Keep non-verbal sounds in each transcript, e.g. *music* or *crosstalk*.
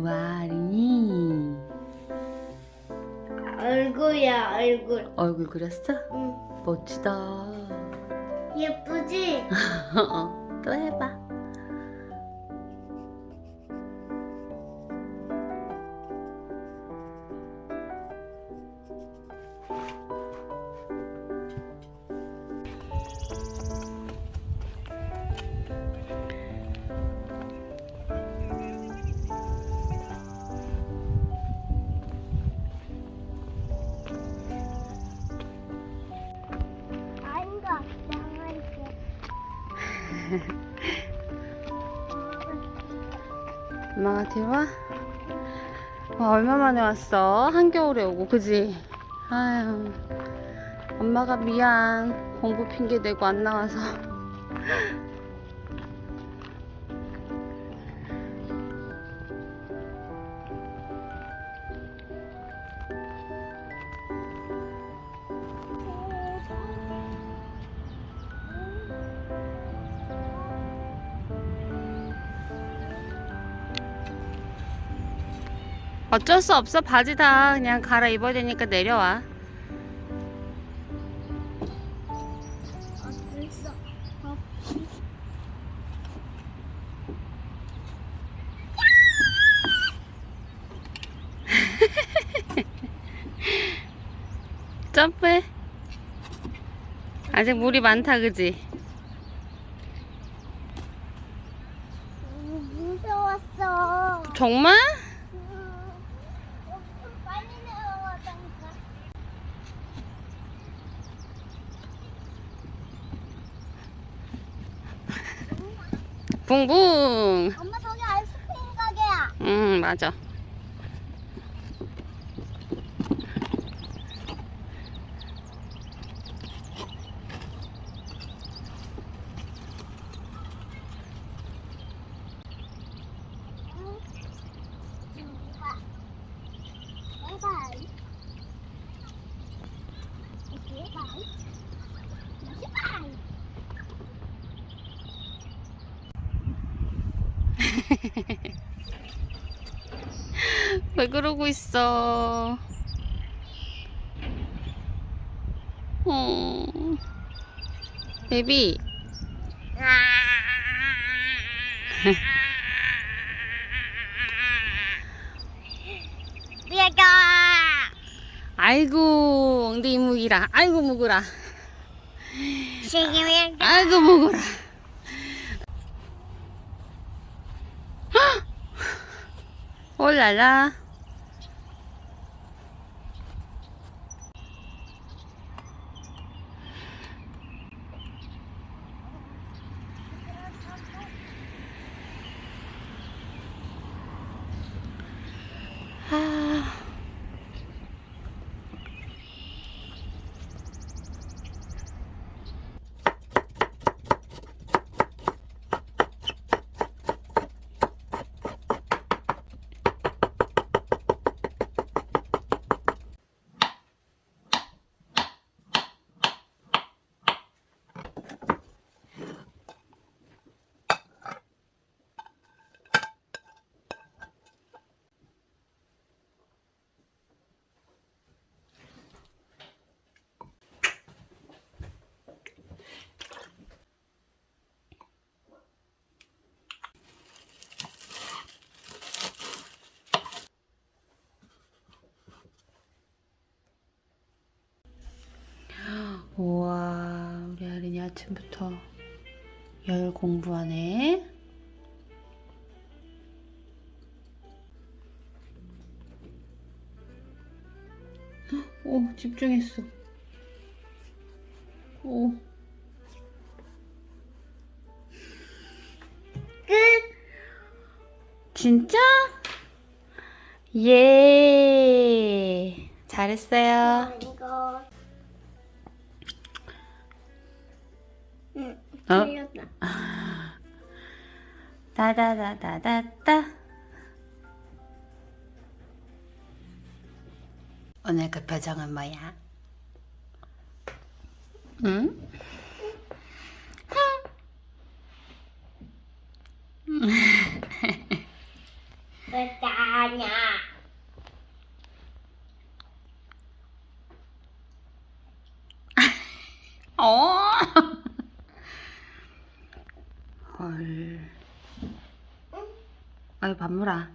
우와, 아린이. 얼굴이야 얼굴. 얼굴 그렸어? 응. 멋지다. 예쁘지? *laughs* 어, 또 해봐. 엄마가 뒤로 와? 와, 얼마 만에 왔어? 한겨울에 오고, 그지? 아유, 엄마가 미안. 공부 핑계 대고 안 나와서. 어쩔 수 없어. 바지 다 그냥 갈아입어야 되니까 내려와. *laughs* 점프해. 아직 물이 많다, 그지? 음, 무서웠어. 정말? 음, 좀 빨리 내려가자니까. 붕붕. 엄마 저기 아이스크림 가게야. 응, 맞아. 바이바이. 바이바이. 바이바이. *laughs* 왜 그러고 있어? 어. 베비. *laughs* 아이고, 엉덩이 묵이라. 아이고, 묵으라. 아이고, 묵으라. 올라 아침부터 열 공부하네. 오, 집중했어. 오. 끝. 진짜? 예. 잘했어요. 어? 틀렸다. 다다다다다다. 오늘 그 표정은 뭐야? 응? 아니야. 어. 헐. 아유, 밥 물아.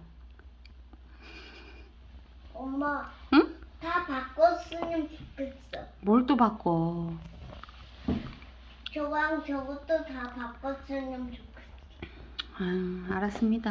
엄마, 응? 다 바꿨으면 좋겠어. 뭘 또 바꿔? 저랑 저것도 다 바꿨으면 좋겠어. 아유, 알았습니다.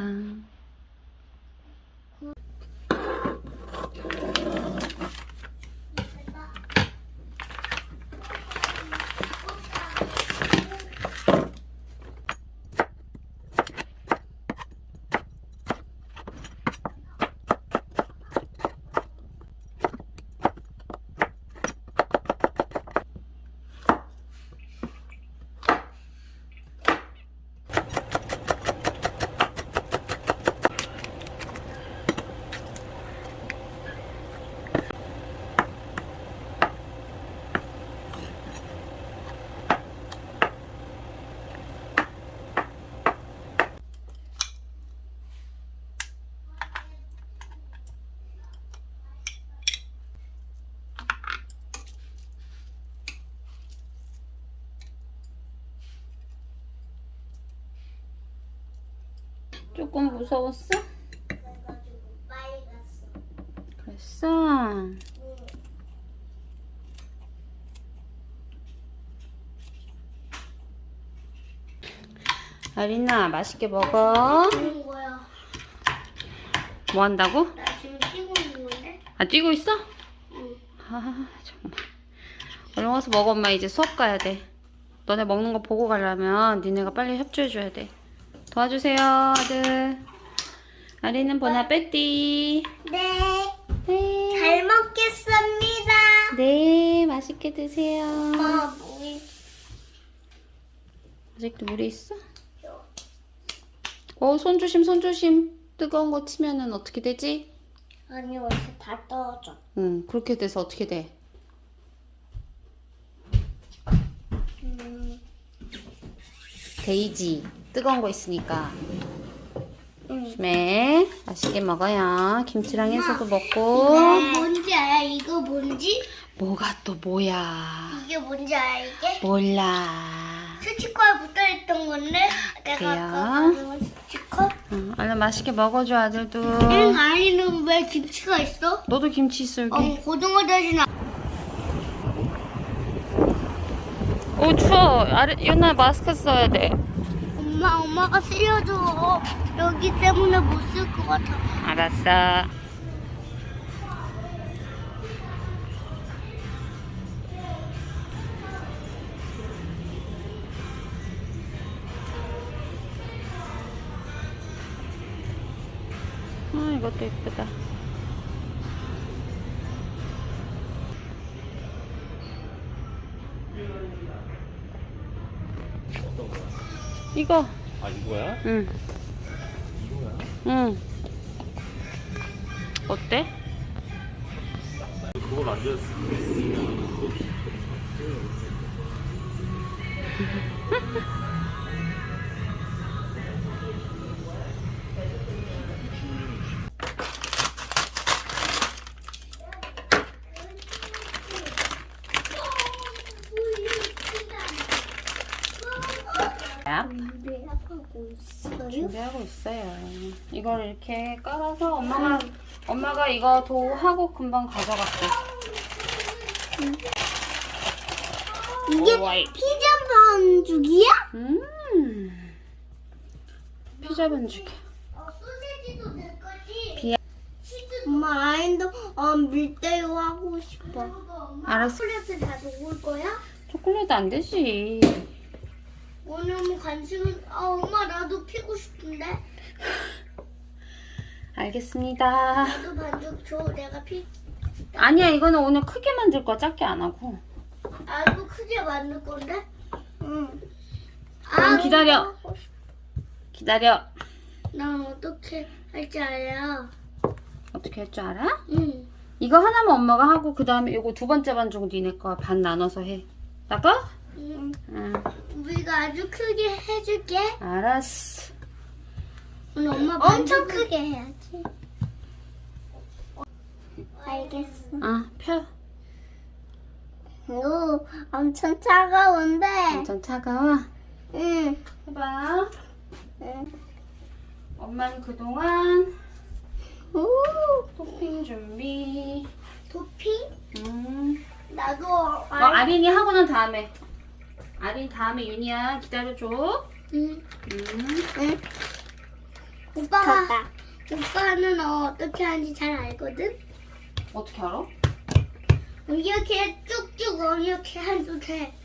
조금 무서웠어? 그래가지고 빨리 갔어. 그랬어. 응. 아리나, 맛있게 먹어. 거야. 뭐 한다고? 나 지금 뛰고 있는 건데? 아, 뛰고 있어? 응. 아, 정말. 얼른 와서 먹어, 엄마. 이제 수업 가야 돼. 너네 먹는 거 보고 가려면 니네가 빨리 협조해줘야 돼. 도와주세요, 아들. 아리는 보나 빼띠. 네. 네. 잘 먹겠습니다. 네, 맛있게 드세요. 엄마, 뭐 아직도 물이 있어? 어, 손 조심, 손 조심. 뜨거운 거 치면은 어떻게 되지? 아니, 어디서 다 떨어져. 응, 그렇게 돼서 어떻게 돼? 음. 데이지. 뜨거운 거 있으니까. 응. 조심해. 맛있게 먹어요. 김치랑 해서도 이거 먹고. 뭔지 알아? 이거 뭔지? 뭐가 또 뭐야? 이게 뭔지 알아, 이게? 몰라. 스티커에 붙어있던 건데? 내가 그래요? 아까 스티커? 응, 얼른 맛있게 먹어줘, 아들도. 응, 아니는 왜 김치가 있어? 너도 김치 있어, 여기. 어, 고등어 대신 아- 오, 추워. 아래, 유나 마스크 써야 돼. 엄마, 엄마가 쓰려줘. 여기 때문에 못 쓸 것 같아. 알았어. 아, 이것도 예쁘다. 이거, 아 이거야? 응, 이거야? 응. 어때? 그거 만들었어. 준비하고 있어요? 준비하고 있어요. 이걸 이렇게 깔아서 엄마가 엄마가 이거 도하고 금방 가져갈게. 이게 오와이. 피자 반죽이야? 음. 피자 반죽이. 어, 소세지도 내 거지? 비야. 엄마, 아인도 어, 밀대로 하고 싶어. 알았어. 초콜릿을 다 녹을 거야? 초콜릿 안 되지. 오늘 뭐 간식은 아 엄마 나도 피고 싶은데 *laughs* 알겠습니다. 나도 반죽 줘 내가 피 아니야, 이거는 오늘 크게 만들 거야. 작게 안 하고. 아이고 크게 만들 건데 응. 그럼 기다려. 기다려. 난 어떻게 할지 알아 어떻게 할 줄 알아? 응 이거 하나만 엄마가 하고 그 다음에 이거 두 번째 반죽 니네 거 반 나눠서 해. 나가? 응. 응. 우리가 아주 크게 해줄게 알았어. 오늘 엄마 엄청 크게 해야지 알겠어. 아, 펴. 오, 엄청 차가운데. 엄청 차가워. 응. 해봐. 응. 엄마는 그동안 오, 토핑 준비. 도핑? 음. 나도 너 알. 아린이 하고 난 다음에. 아린 다음에 윤이야 기다려줘. 응. 음. 응. 오빠가 오빠는 어떻게 하는지 잘 알거든. 어떻게 알아? 이렇게 쭉쭉 이렇게 해도 돼.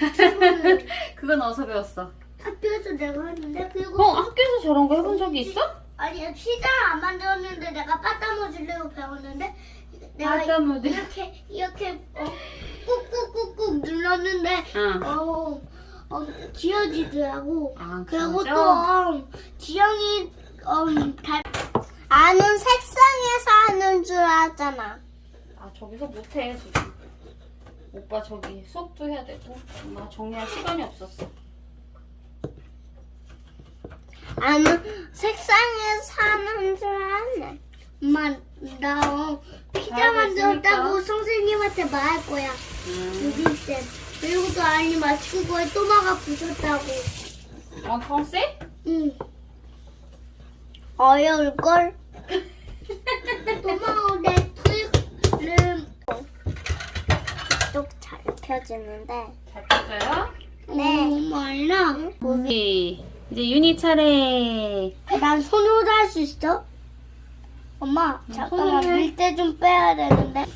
*laughs* 그건 어디서 배웠어? 학교에서 내가 했는데 그리고 어, 학교에서 저런 거 해본 적이 있어? 아니 피자 안 만들었는데 내가 빠따모 주려고 배웠는데 내가 빠따모 줄- 이렇게 이렇게 어, 꾹꾹꾹꾹 눌렀는데 응. 어, 어 지어지더라고. 아, 그리고 진짜? 또 어, 지영이 음, 다 아는 색상에서 하는 줄 알잖아. 아, 저기서 못해, 지금. 오빠 저기 수업도 해야 되고. 엄마 정리할 시간이 없었어. 아는 색상에서 하는 줄 아네. 엄마 나 어, 피자 잘하고 만들었다고. 선생님한테 말할 거야. 음. 유빈 쌤. 그리고 또 아니 마치고 거에 또마가 부셨다고. 어, 평세? 응. 어려울 걸. 또마가 내 트릭을 쪽잘 펴지는데. 잘 펴져요? 네. 몰라. 우리 이제 윤희 차례. 난 손으로 할 수 있어? 엄마, 잠깐만 손으로 해. 밀대 좀 빼야 되는데.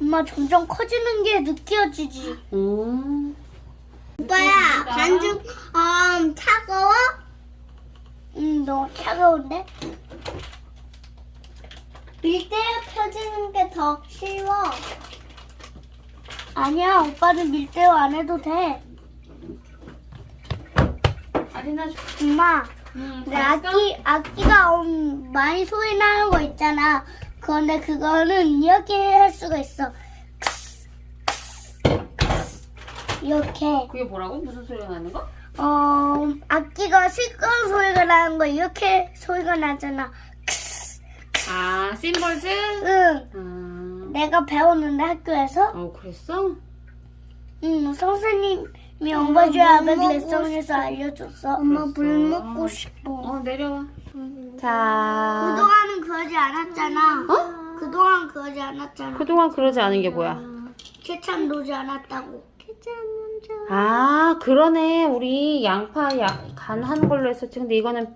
엄마 점점 커지는 게 느껴지지. 음. 오빠야. 반죽 음, 차가워? 음, 너무 차가운데? 밀대 펴지는 게 더 쉬워. 아니야, 오빠는 밀대로 안 해도 돼. 아리나, 엄마, 음, 근데 악기, 악기가 음, 많이 소리 나는 거 있잖아. 그런데 그거는 이렇게 할 수가 있어. 이렇게. 그게 뭐라고? 무슨 소리가 나는 거? 어, 악기가 시끄러운 소리가 나는 거 이렇게 소리가 나잖아. 아, 심벌즈? 응. 아, 내가 배웠는데 학교에서. 어, 그랬어? 응, 선생님 이 엄마주야 아베 레슨에서 알려줬어. 엄마 물 먹고 싶어. 어, 내려와. 자. 그동안은 그러지 않았잖아. 어? 그동안 그러지 않았잖아. 그동안 그러지 않은 게 뭐야? 케찹 놓지 않았다고. 케찹 먼저. 아, 그러네. 우리 양파 야, 간 하는 걸로 했었지. 근데 이거는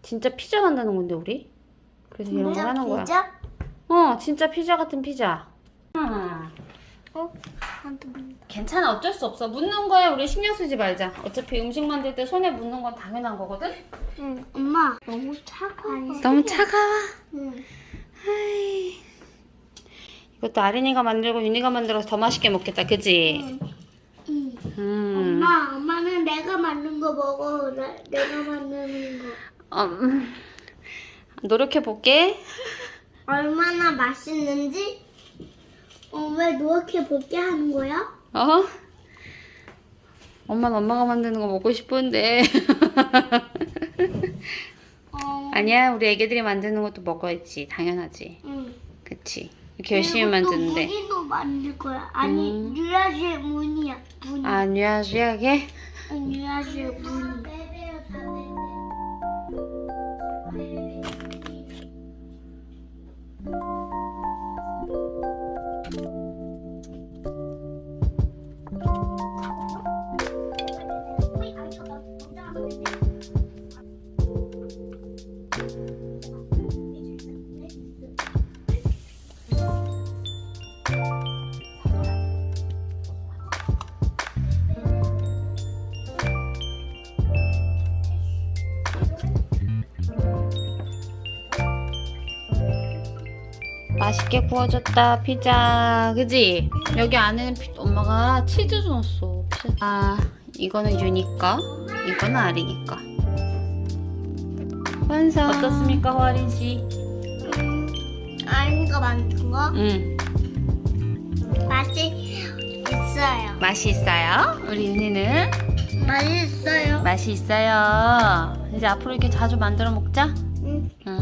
진짜 피자 만드는 건데, 우리? 그래서 이런 걸 하는 거야. 피자? 어, 진짜 피자 같은 피자. 음. 어? 괜찮아. 어쩔 수 없어. 묻는 거에 우리 신경 쓰지 말자. 어차피 음식 만들 때 손에 묻는 건 당연한 거거든? 응. 엄마. 너무 차가워. 너무 차가워. 응. 아이. 이것도 아린이가 만들고 윤이가 만들어서 더 맛있게 먹겠다. 그지? 응. 음. 엄마, 엄마는 내가 만든 거 먹어. 나, 내가 만드는 거. 어, 음. 노력해 볼게. 얼마나 맛있는지? 어, 왜 노력해 볼게 하는 거야? 어? 엄마는 엄마가 만드는 거 먹고 싶은데. 어, 아니야, 우리 애기들이 만드는 것도 먹어야지. 당연하지. 응. 그치? 이렇게 열심히 그리고 또 만드는데. 무늬도 만들 거야. 아니, 음. 뉴라지의 무늬야. 무늬. 아, 뉘아주하게? 뉴라지의 무늬. 맛있게 구워졌다, 피자. 그지? 여기 안에는 피- 엄마가 치즈 넣었어. 피자. 아, 이거는 유니까. 이거는 아리니까. 완성. 어떻습니까, 허아린 씨? 음, 아이가 만든 거 응. 맛이 있어요. 맛이 있어요? 우리 윤희는 맛있어요. 맛이 있어요. 이제 앞으로 이렇게 자주 만들어 먹자. 응. 음.